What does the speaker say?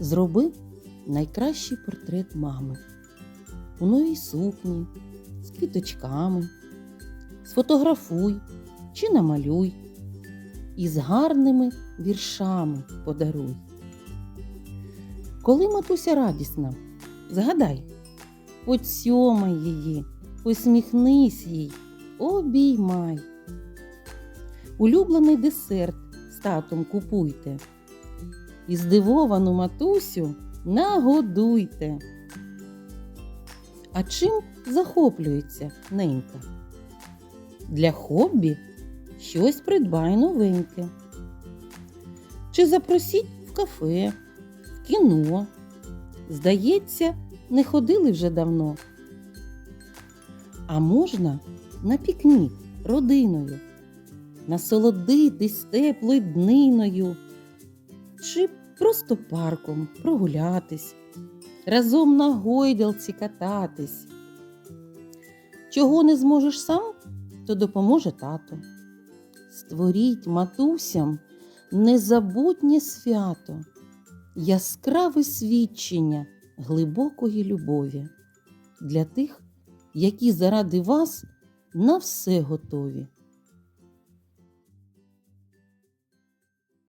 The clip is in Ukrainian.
Зроби найкращий портрет мами у новій сукні, з квіточками. Сфотографуй чи намалюй і з гарними віршами подаруй. Коли матуся радісна, згадай, поцьомай її, посміхнись їй, обіймай. Улюблений десерт з татом купуйте. І здивовану матусю нагодуйте. А чим захоплюється ненька? Для хобі щось придбай новеньке. Чи запросіть в кафе, в кіно. Здається, не ходили вже давно. А можна на пікнік родиною, насолодитись теплою дниною, чи просто парком прогулятись, разом на гойдалці кататись. Чого не зможеш сам, то допоможе тато. Створіть матусям незабутнє свято, яскраве свідчення глибокої любові для тих, які заради вас на все готові.